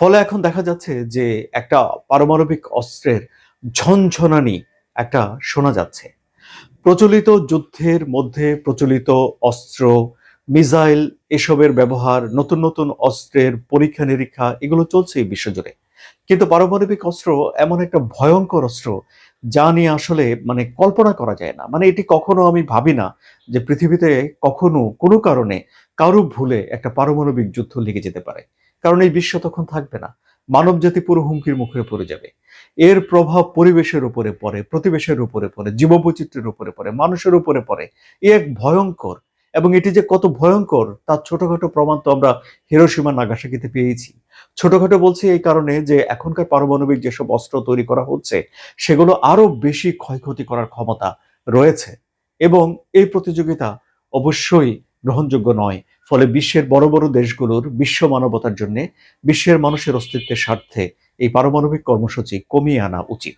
ফলে এখন দেখা যাচ্ছে যে একটা পারমাণবিক অস্ত্রের ঝনঝনানি একটা শোনা যাচ্ছে। প্রচলিত যুদ্ধের মধ্যে প্রচলিত অস্ত্র, মিসাইল এসবের ব্যবহার, নতুন নতুন অস্ত্রের পরীক্ষা নিরীক্ষা, এগুলো চলছেই বিশ্বজুড়ে। কিন্তু পারমাণবিক অস্ত্র এমন একটা ভয়ঙ্কর অস্ত্র যা নিয়ে আসলে মানে কল্পনা করা যায় না। মানে এটি কখনো আমি ভাবি না যে পৃথিবীতে কখনো কোনো কারণে কারও ভুলে একটা পারমাণবিক যুদ্ধ লেগে যেতে পারে। কারণ এই বিশ্ব তখন থাকবে না। মানব জাতি পুরো হুমকির মুখে পড়ে যাবে। এর প্রভাব পরিবেশের উপরে পড়ে, প্রতিবেশের উপরে পড়ে, জীববৈচিত্র্যের উপরে পড়ে, মানুষের উপরে পড়ে। এ এক ভয়ঙ্কর এবং এটি যে কত ভয়ঙ্কর, তার ছোটখাটো প্রমাণ তো আমরা হিরোসীমা নাগাসাকিতে পেয়েছি। ছোটখাটো বলছি এই কারণে যে এখনকার পারমাণবিক যেসব অস্ত্র তৈরি করা হচ্ছে, সেগুলো আরও বেশি ক্ষয়ক্ষতি করার ক্ষমতা রয়েছে। এবং এই প্রতিযোগিতা অবশ্যই গ্রহণযোগ্য নয়। ফলে বিশ্বের বড় বড় দেশগুলোর বিশ্ব মানবতার জন্য বিশ্বের মানুষের অস্তিত্বের স্বার্থে এই পারমাণবিক কর্মসূচি কমিয়ে আনা উচিত।